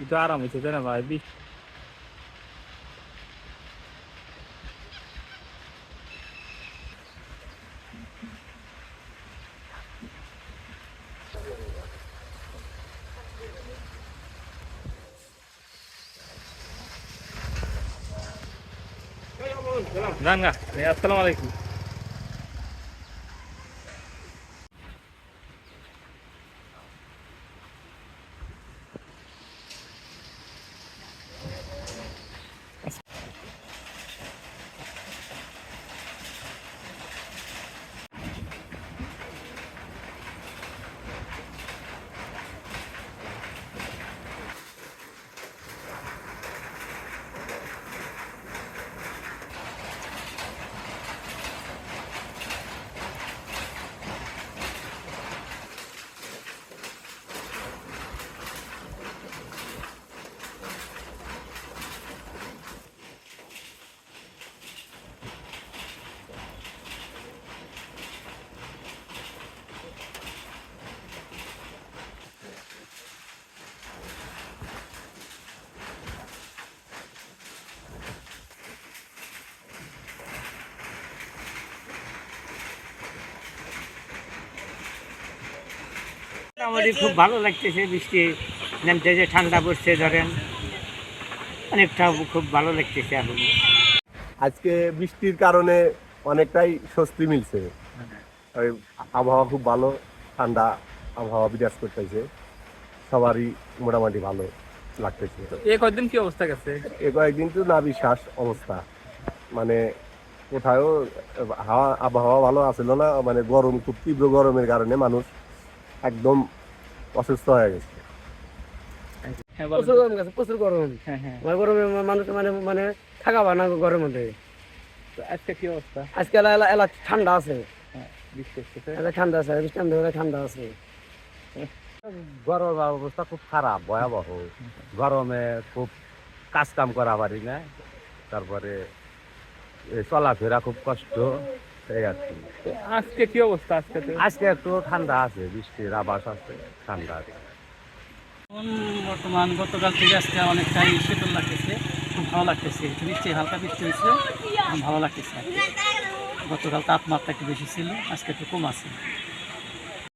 itu haram itu છે તેને ભાઈ બી Nangga, assalamualaikum. মোটামুটি খুব ভালো লাগতেছে বৃষ্টি নামতেছে ঠান্ডা পড়ছে ধরেন অনেকটা খুব ভালো লাগতেছে এখন। আজকে বৃষ্টির কারণে অনেকটাই স্বস্তি মিলছে। আবহাওয়া খুব ভালো ঠান্ডা আবহাওয়া বিরাজ করতেছে। সবারই মোটামুটি ভালো লাগতেছে। এ কি অবস্থা গেছে? এ কয়েকদিন তো না বিশ্বাস অবস্থা। মানে কোথাও হাওয়া আবহাওয়া ভালো আছিল না মানে গরম খুব তীব্র গরমের কারণে মানুষ একদম অসুস্থ হয়ে গেছে। হ্যাঁ প্রচুর গরম গেছে প্রচুর গরম। হ্যাঁ হ্যাঁ। গরমে মানুষ মানে মানে থাকা না গরমের মধ্যে। আজকে কি অবস্থা? আজকে এলা এলা- এলা ঠান্ডা আছে। এলা ঠান্ডা আছে নামতে ঠান্ডা আছে। গরমের অবস্থা খুব খারাপ ভয়াবহ। গরমে খুব কাজ কাম করা পারি না। তারপরে চলাফেরা খুব কষ্ট। এই আর কি। আজকে কি অবস্থা আজকে আজকে একটু ঠান্ডা আছে বৃষ্টির আবাস আছে ঠান্ডা আছে। এখন বর্তমান গতকাল থেকে আজকে অনেকটাই শীতল লাগতেছে খুব ভালো লাগতেছে। একটু বৃষ্টি হালকা বৃষ্টি হয়েছে ভালো লাগতেছে। গতকাল তাপমাত্রা একটু বেশি ছিল আজকে একটু কম আছে।